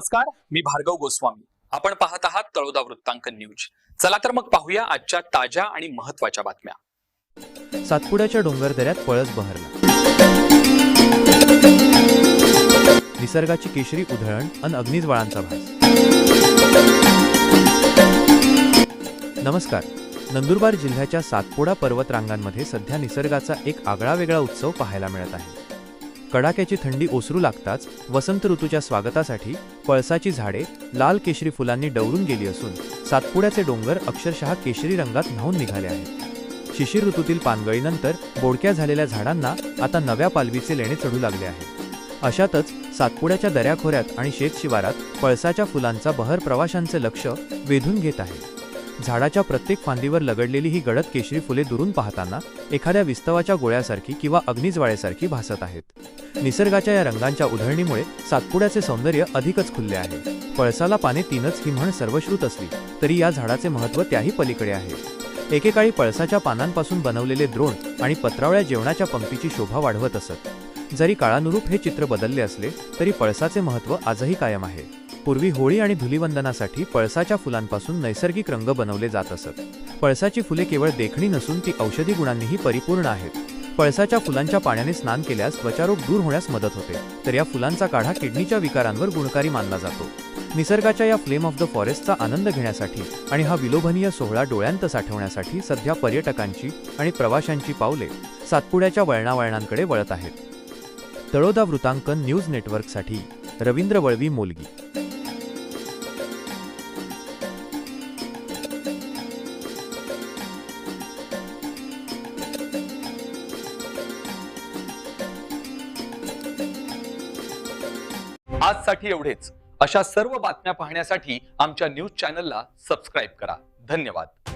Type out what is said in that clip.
नमस्कार मी भार्गव गोस्वामी. आपण पाहत आहात तळोदा वृत्तांकन न्यूज. चला तर मग पाहूया आजच्या ताज्या आणि महत्त्वाच्या बातम्या. सातपुड्याच्या डोंगर दऱ्यात पळस बहरला. निसर्गाची केशरी उधळण आणि अग्निज्वाळांचा भास. नमस्कार. नंदुरबार जिल्ह्याच्या सातपुडा पर्वतरांगांमध्ये सध्या निसर्गाचा एक आगळा वेगळा उत्सव पाहायला मिळत आहे. कडाक्याची थंडी ओसरू लागताच वसंत ऋतूच्या स्वागतासाठी पळसाची झाडे लाल केशरी फुलांनी डवरून गेली असून सातपुड्याचे डोंगर अक्षरशः केशरी रंगात न्हावून निघाले आहेत. शिशिर ऋतूतील पानगळीनंतर बोडक्या झालेल्या झाडांना आता नव्या पालवीचे लेणे चढू लागले आहे अशातच सातपुड्याच्या दऱ्याखोऱ्यात आणि शेतशिवारात पळसाच्या फुलांचा बहर प्रवाशांचे लक्ष वेधून घेत आहे. झाडाच्या प्रत्येक फांदीवर लगडलेली ही गडद केशरी फुले दुरून पाहताना एखाद्या विस्तवाच्या गोळ्यासारखी किंवा अग्निजवाळ्यासारखी भासत आहेत. निसर्गाच्या या रंगांच्या उधळणीमुळे सातपुड्याचे सौंदर्य अधिकच खुलले आहे. पळसाला पाने तीनच ही म्हण सर्वश्रुत असली तरी या झाडाचे महत्त्व त्याही पलीकडे आहे. एकेकाळी पळसाच्या पानांपासून बनवलेले द्रोण आणि पत्रावळ्या जेवणाच्या पंक्तीची शोभा वाढवत असत. जरी काळानुरूप हे चित्र बदलले असले तरी पळसाचे महत्त्व आजही कायम आहे. पूर्वी होळी आणि धुलिवंदनासाठी पळसाच्या फुलांपासून नैसर्गिक रंग बनवले जात असत. पळसाची फुले केवळ देखणी नसून ती औषधी गुणांनीही परिपूर्ण आहेत. पळसाच्या फुलांच्या पाण्याने स्नान केल्यास त्वचारोग दूर होण्यास मदत होते तर या फुलांचा काढा किडनीच्या विकारांवर गुणकारी मानला जातो. निसर्गाच्या या फ्लेम ऑफ द फॉरेस्टचा आनंद घेण्यासाठी आणि हा विलोभनीय सोहळा डोळ्यांत साठवण्यासाठी सध्या पर्यटकांची आणि प्रवाशांची पावले सातपुड्याच्या वळणावळणांकडे वळत आहेत. तळोदा वृत्तांकन न्यूज नेटवर्कसाठी रवींद्र वळवी मोलगी. आजसाठी एवढेच. अशा सर्व बातम्या पाहण्यासाठी आमच्या न्यूज चॅनलला सबस्क्राईब करा. धन्यवाद.